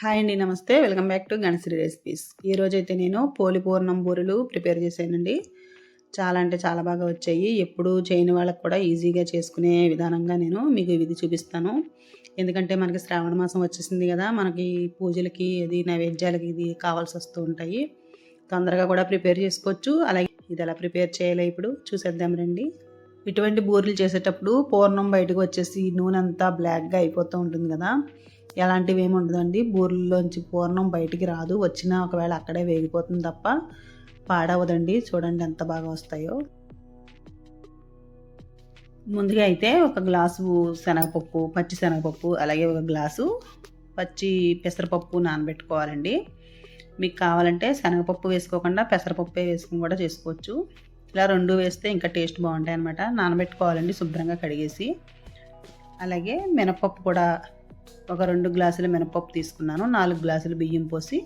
Hi అండి నమస్తే. Welcome back to Ganashri recipes. ఈరోజు అయితే నేను పోలి పూర్ణం బూరెలు ప్రిపేర్ చేశానండి. చాలా అంటే చాలా బాగా వచ్చాయి. ఎప్పుడు చేయని వాళ్ళకి కూడా ఈజీగా చేసుకునే విధానంగా నేను మీకు ఇది చూపిస్తాను. ఎందుకంటే మనకి శ్రావణ మాసం వచ్చేసింది కదా మనకి పూజలకి ఇది నైవేద్యాలకి ఇది కావాల్సి వస్తూ ఉంటాయి. తొందరగా కూడా ప్రిపేర్ చేసుకోవచ్చు. అలాగే ఇది ఎలా ప్రిపేర్ చేయాలి ఇప్పుడు చూసేద్దాం రండి. ఇటువంటి బూరెలు చేసేటప్పుడు పూర్ణం బయటకు వచ్చేసి నూనె అంతా బ్లాక్గా అయిపోతూ ఉంటుంది కదా ఎలాంటివి ఏమి ఉండదండి బూరెల్లోంచి పూర్ణం బయటికి రాదు. వచ్చినా ఒకవేళ అక్కడే వేగిపోతుంది తప్ప పాడవదండి. చూడండి ఎంత బాగా వస్తాయో. ముందుగా అయితే ఒక గ్లాసు శనగపప్పు పచ్చి శనగపప్పు అలాగే ఒక గ్లాసు పచ్చి పెసరపప్పు నానబెట్టుకోవాలండి. మీకు కావాలంటే శనగపప్పు వేసుకోకుండా పెసరపప్పే వేసుకుని కూడా చేసుకోవచ్చు. ఇలా రెండు వేస్తే ఇంకా టేస్ట్ బాగుంటాయి అనమాట నానబెట్టుకోవాలండి శుభ్రంగా కడిగేసి. అలాగే మినపప్పు కూడా ఒక రెండు గ్లాసుల మినపప్పు తీసుకున్నాను నాలుగు గ్లాసులు బియ్యం పోసి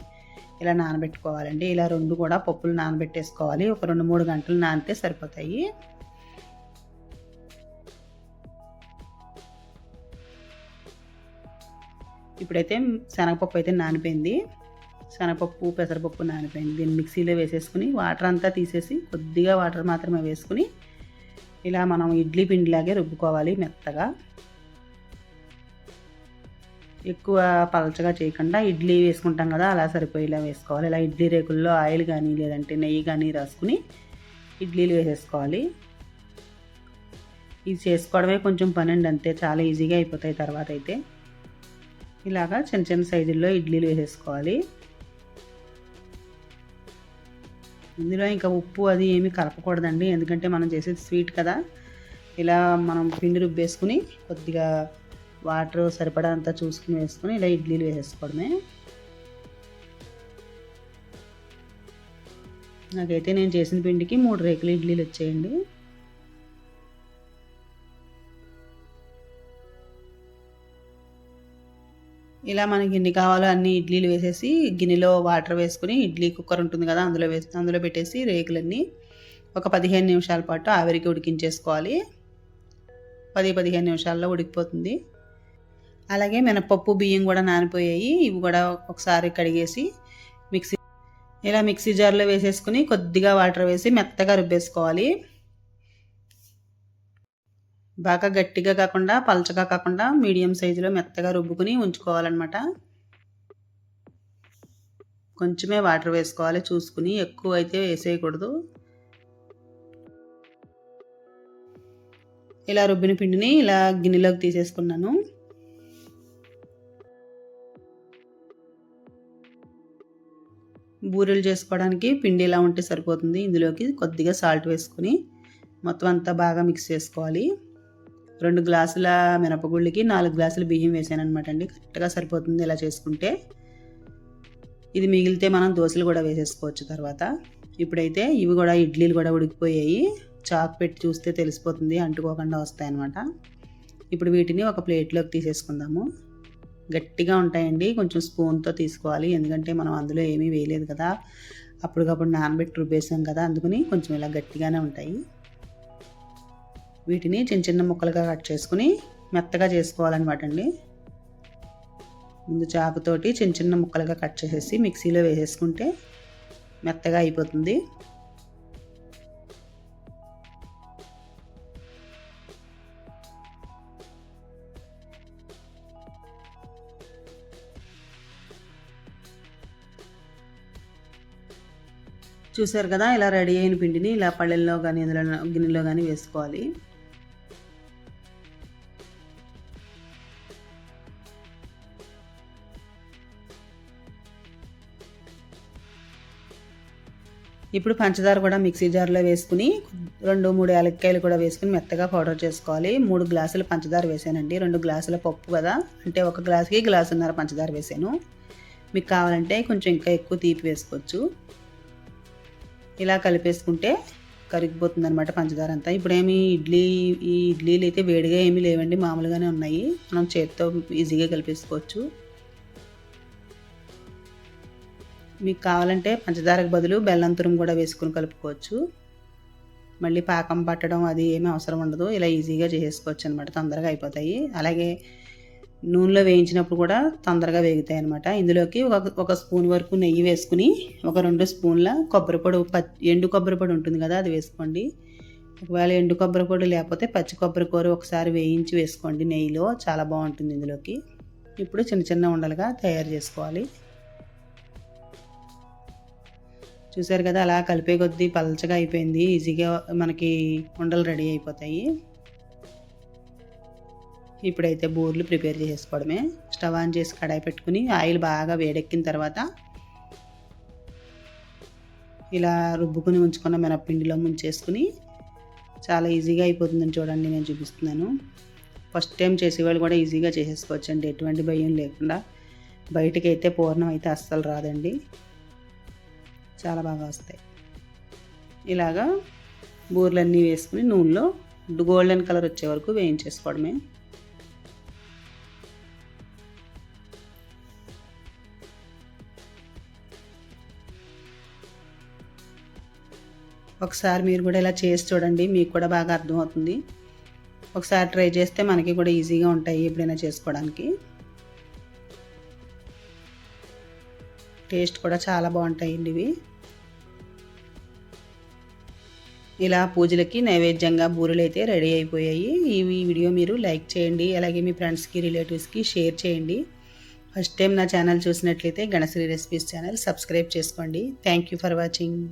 ఇలా నానబెట్టుకోవాలండి. ఇలా రెండు కూడా పప్పులు నానబెట్టేసుకోవాలి. ఒక రెండు మూడు గంటలు నానితే సరిపోతాయి. ఇప్పుడైతే శనగపప్పు అయితే నానిపోయింది. శనగపప్పు పెసరపప్పు నానిపోయింది. దీన్ని మిక్సీలో వేసేసుకుని వాటర్ అంతా తీసేసి కొద్దిగా వాటర్ మాత్రమే వేసుకుని ఇలా మనం ఇడ్లీ పిండిలాగే రుబ్బుకోవాలి మెత్తగా. ఎక్కువ పలచగా చేయకుండా ఇడ్లీ వేసుకుంటాం కదా అలా సరిపోయేలా వేసుకోవాలి. ఇలా ఇడ్లీ రేకుల్లో ఆయిల్ కానీ లేదంటే నెయ్యి కానీ రాసుకుని ఇడ్లీలు వేసేసుకోవాలి. ఇది చేసుకోవడమే కొంచెం పని అండి అంతే. చాలా ఈజీగా అయిపోతాయి తర్వాత అయితే. ఇలాగా చిన్న చిన్న సైజుల్లో ఇడ్లీలు వేసేసుకోవాలి. ఇందులో ఇంకా ఉప్పు అది ఏమీ కలపకూడదండి ఎందుకంటే మనం చేసేది స్వీట్ కదా. ఇలా మనం పిండి రుబ్బేసుకుని కొద్దిగా వాటర్ సరిపడా అంతా చూసుకుని వేసుకొని ఇలా ఇడ్లీలు వేసేసుకోవడమే. నాకైతే నేను చేసిన పిండికి మూడు రేకులు ఇడ్లీలు వచ్చేయండి. ఇలా మనకి ఎన్ని కావాలో అన్ని ఇడ్లీలు వేసేసి గిన్నెలో వాటర్ వేసుకుని ఇడ్లీ కుక్కర్ ఉంటుంది కదా అందులో వేసి అందులో పెట్టేసి రేకులన్నీ ఒక పదిహేను నిమిషాల పాటు ఆవిరికి ఉడికించేసుకోవాలి. పది పదిహేను నిమిషాల్లో ఉడికిపోతుంది. అలాగే మినపప్పు బియ్యం కూడా నానిపోయాయి. ఇవి కూడా ఒకసారి కడిగేసి మిక్సీ ఇలా మిక్సీ జార్లో వేసేసుకుని కొద్దిగా వాటర్ వేసి మెత్తగా రుబ్బేసుకోవాలి. బాగా గట్టిగా కాకుండా పలచగా కాకుండా మీడియం సైజులో మెత్తగా రుబ్బుకుని ఉంచుకోవాలన్నమాట. కొంచెమే వాటర్ వేసుకోవాలి చూసుకుని ఎక్కువ అయితే వేసేయకూడదు. ఇలా రుబ్బిన పిండిని ఇలా గిన్నెలోకి తీసేసుకున్నాను. బూరెలు చేసుకోవడానికి పిండి ఇలా ఉంటే సరిపోతుంది. ఇందులోకి కొద్దిగా సాల్ట్ వేసుకొని మొత్తం అంతా బాగా మిక్స్ చేసుకోవాలి. రెండు గ్లాసుల మినపగుళ్ళకి నాలుగు గ్లాసుల బియ్యం వేసాను అనమాట అండి. కరెక్ట్గా సరిపోతుంది ఇలా చేసుకుంటే. ఇది మిగిలితే మనం దోశలు కూడా వేసేసుకోవచ్చు తర్వాత. ఇప్పుడైతే ఇవి కూడా ఇడ్లీలు కూడా ఉడికిపోయాయి. చాక్ పెట్టి చూస్తే తెలిసిపోతుంది అంటుకోకుండా వస్తాయన్నమాట. ఇప్పుడు వీటిని ఒక ప్లేట్లోకి తీసేసుకుందాము. గట్టిగా ఉంటాయండి. కొంచెం స్పూన్తో తీసుకోవాలి. ఎందుకంటే మనం అందులో ఏమీ వేయలేదు కదా. అప్పటికప్పుడు నానబెట్టి రుబ్బేసాం కదా. అందుకని కొంచెం ఇలా గట్టిగానే ఉంటాయి. వీటిని చిన్న చిన్న ముక్కలుగా కట్ చేసుకుని మెత్తగా చేసుకోవాలన్నమాట అండి. ముందు చాకుతోటి చిన్న చిన్న ముక్కలుగా కట్ చేసేసి మిక్సీలో వేసేసుకుంటే మెత్తగా అయిపోతుంది. చూసారు కదా ఇలా రెడీ అయిన పిండిని ఇలా పళ్ళెల్లో కానీ ఇందులో గిన్నెలో కానీ వేసుకోవాలి. ఇప్పుడు పంచదార కూడా మిక్సీ జార్లో వేసుకుని రెండు మూడు యాలక్కాయలు కూడా వేసుకుని మెత్తగా పౌడర్ చేసుకోవాలి. మూడు గ్లాసులు పంచదార వేసానండి. రెండు గ్లాసుల పప్పు కదా అంటే ఒక గ్లాసుకి గ్లాసున్నర పంచదార వేసాను. మీకు కావాలంటే కొంచెం ఇంకా ఎక్కువ తీపి వేసుకోవచ్చు. ఇలా కలిపేసుకుంటే కరిగిపోతుంది అనమాట పంచదార అంతా ఇప్పుడేమి ఇడ్లీ ఈ ఇడ్లీలు అయితే వేడిగా ఏమీ లేవండి మామూలుగానే ఉన్నాయి. మనం చేతితో ఈజీగా కలిపేసుకోవచ్చు. మీకు కావాలంటే పంచదారకు బదులు బెల్లం తురుము కూడా వేసుకుని కలుపుకోవచ్చు. మళ్ళీ పాకం పట్టడం అది ఏమీ అవసరం ఉండదు. ఇలా ఈజీగా చేసుకోవచ్చు అనమాట తొందరగా అయిపోతాయి. అలాగే నూనెలో వేయించినప్పుడు కూడా తొందరగా వేగుతాయి అనమాట ఇందులోకి ఒక ఒక స్పూన్ వరకు నెయ్యి వేసుకుని ఒక రెండు స్పూన్ల కొబ్బరి పొడి ఎండు కొబ్బరి పొడి ఉంటుంది కదా అది వేసుకోండి. ఒకవేళ ఎండు కొబ్బరి పొడి లేకపోతే పచ్చి కొబ్బరి కూర ఒకసారి వేయించి వేసుకోండి నెయ్యిలో చాలా బాగుంటుంది ఇందులోకి. ఇప్పుడు చిన్న చిన్న ఉండలుగా తయారు చేసుకోవాలి. చూసారు కదా అలా కలిపే కొద్దీ పలచగా అయిపోయింది ఈజీగా మనకి ఉండలు రెడీ అయిపోతాయి. ఇప్పుడైతే బూర్లు ప్రిపేర్ చేసుకోవడమే. స్టవ్ ఆన్ చేసి కడాయి పెట్టుకుని ఆయిల్ బాగా వేడెక్కిన తర్వాత ఇలా రుబ్బుకుని ఉంచుకున్న మినప్పిండిలో ముంచేసుకుని చాలా ఈజీగా అయిపోతుందని చూడండి నేను చూపిస్తున్నాను. ఫస్ట్ టైం చేసేవాళ్ళు కూడా ఈజీగా చేసేసుకోవచ్చండి ఎటువంటి భయం లేకుండా. బయటకి అయితే పూర్ణం అయితే అస్సలు రాదండి. చాలా బాగా వస్తాయి. ఇలాగా బూర్లన్నీ వేసుకుని నూనెలో గోల్డెన్ కలర్ వచ్చే వరకు వేయించేసుకోవడమే. ఒకసారి మీరు కూడా ఇలా చేసి చూడండి మీకు కూడా బాగా అర్థమవుతుంది. ఒకసారి ట్రై చేస్తే మనకి కూడా ఈజీగా ఉంటాయి ఎప్పుడైనా చేసుకోవడానికి. టేస్ట్ కూడా చాలా బాగుంటాయండి ఇవి. ఇలా పూజలకి నైవేద్యంగా బూరెలు అయితే రెడీ అయిపోయాయి. ఈ వీడియో మీరు లైక్ చేయండి అలాగే మీ ఫ్రెండ్స్కి రిలేటివ్స్కి షేర్ చేయండి. ఫస్ట్ టైం నా ఛానల్ చూసినట్లయితే గణశ్రీ రెసిపీస్ ఛానల్ సబ్స్క్రైబ్ చేసుకోండి. Thank you for watching.